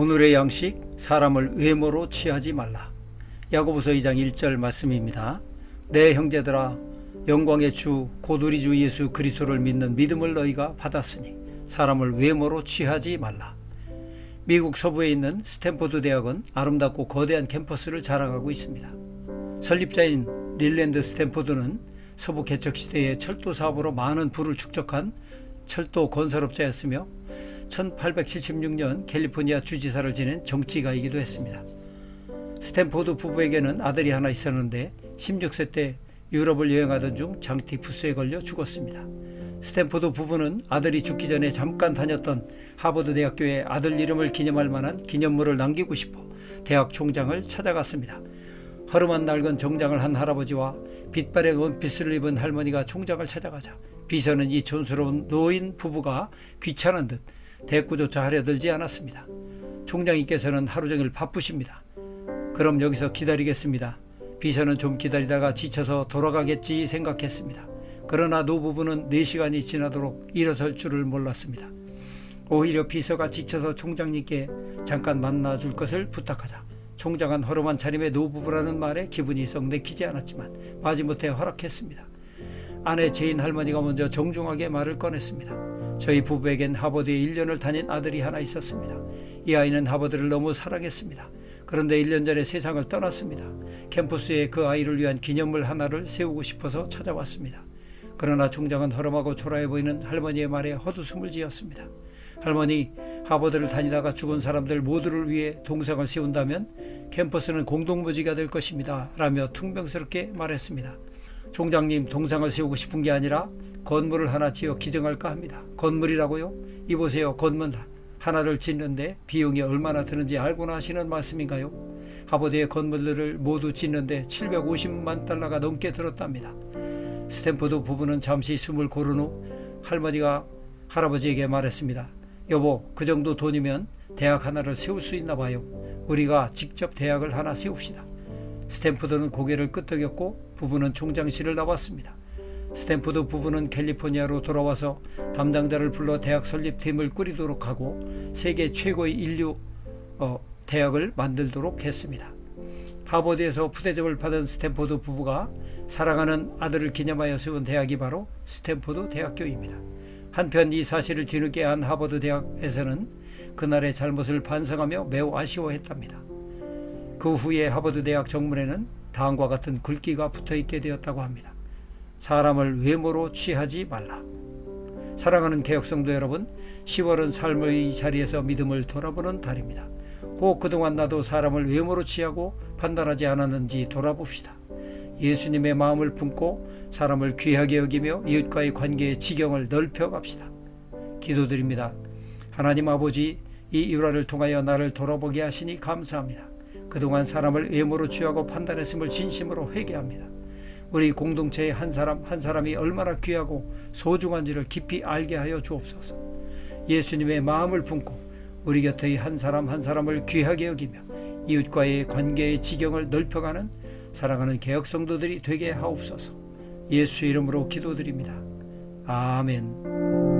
오늘의 양식 사람을 외모로 취하지 말라. 야고보서 2장 1절 말씀입니다. 내 형제들아 영광의 주 곧 우리 주 예수 그리스도를 믿는 믿음을 너희가 받았으니 사람을 외모로 취하지 말라. 미국 서부에 있는 스탠포드 대학은 아름답고 거대한 캠퍼스를 자랑하고 있습니다. 설립자인 릴랜드 스탠포드는 서부 개척 시대의 철도 사업으로 많은 부를 축적한 철도 건설업자였으며 1876년 캘리포니아 주지사를 지낸 정치가이기도 했습니다. 스탠포드 부부에게는 아들이 하나 있었는데 16세 때 유럽을 여행하던 중 장티푸스에 걸려 죽었습니다. 스탠포드 부부는 아들이 죽기 전에 잠깐 다녔던 하버드 대학교에 아들 이름을 기념할 만한 기념물을 남기고 싶어 대학 총장을 찾아갔습니다. 허름한 낡은 정장을 한 할아버지와 빛바랜 원피스를 입은 할머니가 총장을 찾아가자 비서는 이 촌스러운 노인 부부가 귀찮은 듯 대꾸조차 하려 들지 않았습니다. 총장님께서는 하루 종일 바쁘십니다. 그럼 여기서 기다리겠습니다. 비서는 좀 기다리다가 지쳐서 돌아가겠지 생각했습니다. 그러나 노부부는 4시간이 지나도록 일어설 줄을 몰랐습니다. 오히려 비서가 지쳐서 총장님께 잠깐 만나줄 것을 부탁하자 총장은 허름한 차림의 노부부라는 말에 기분이 썩 내키지 않았지만 마지못해 허락했습니다. 아내 제인 할머니가 먼저 정중하게 말을 꺼냈습니다. 저희 부부에겐 하버드에 1년을 다닌 아들이 하나 있었습니다. 이 아이는 하버드를 너무 사랑했습니다. 그런데 1년 전에 세상을 떠났습니다. 캠퍼스에 그 아이를 위한 기념물 하나를 세우고 싶어서 찾아왔습니다. 그러나 총장은 허름하고 초라해 보이는 할머니의 말에 헛웃음을 지었습니다. 할머니, 하버드를 다니다가 죽은 사람들 모두를 위해 동상을 세운다면 캠퍼스는 공동묘지가 될 것입니다. 라며 퉁명스럽게 말했습니다. 총장님, 동상을 세우고 싶은 게 아니라 건물을 하나 지어 기증할까 합니다. 건물이라고요? 이보세요. 건물 하나를 짓는데 비용이 얼마나 드는지 알고나 하시는 말씀인가요? 하버드의 건물들을 모두 짓는데 750만 달러가 넘게 들었답니다. 스탠포드 부부는 잠시 숨을 고른 후 할머니가 할아버지에게 말했습니다. 여보, 그 정도 돈이면 대학 하나를 세울 수 있나 봐요. 우리가 직접 대학을 하나 세웁시다. 스탠포드는 고개를 끄덕였고 부부는 총장실을 나왔습니다. 스탠포드 부부는 캘리포니아로 돌아와서 담당자를 불러 대학 설립팀을 꾸리도록 하고 세계 최고의 인류 어, 대학을 만들도록 했습니다. 하버드에서 푸대접을 받은 스탠포드 부부가 사랑하는 아들을 기념하여 세운 대학이 바로 스탠포드 대학교입니다. 한편 이 사실을 뒤늦게 한 하버드 대학에서는 그날의 잘못을 반성하며 매우 아쉬워했답니다. 그 후에 하버드 대학 정문에는 다음과 같은 글귀가 붙어 있게 되었다고 합니다. 사람을 외모로 취하지 말라. 사랑하는 개혁성도 여러분, 10월은 삶의 자리에서 믿음을 돌아보는 달입니다. 혹 그동안 나도 사람을 외모로 취하고 판단하지 않았는지 돌아봅시다. 예수님의 마음을 품고 사람을 귀하게 여기며 이웃과의 관계의 지경을 넓혀 갑시다. 기도드립니다. 하나님 아버지, 이 일화를 통하여 나를 돌아보게 하시니 감사합니다. 그동안 사람을 외모로 취하고 판단했음을 진심으로 회개합니다. 우리 공동체의 한 사람 한 사람이 얼마나 귀하고 소중한지를 깊이 알게 하여 주옵소서. 예수님의 마음을 품고 우리 곁의 한 사람 한 사람을 귀하게 여기며 이웃과의 관계의 지경을 넓혀가는 사랑하는 개혁 성도들이 되게 하옵소서. 예수 이름으로 기도드립니다. 아멘.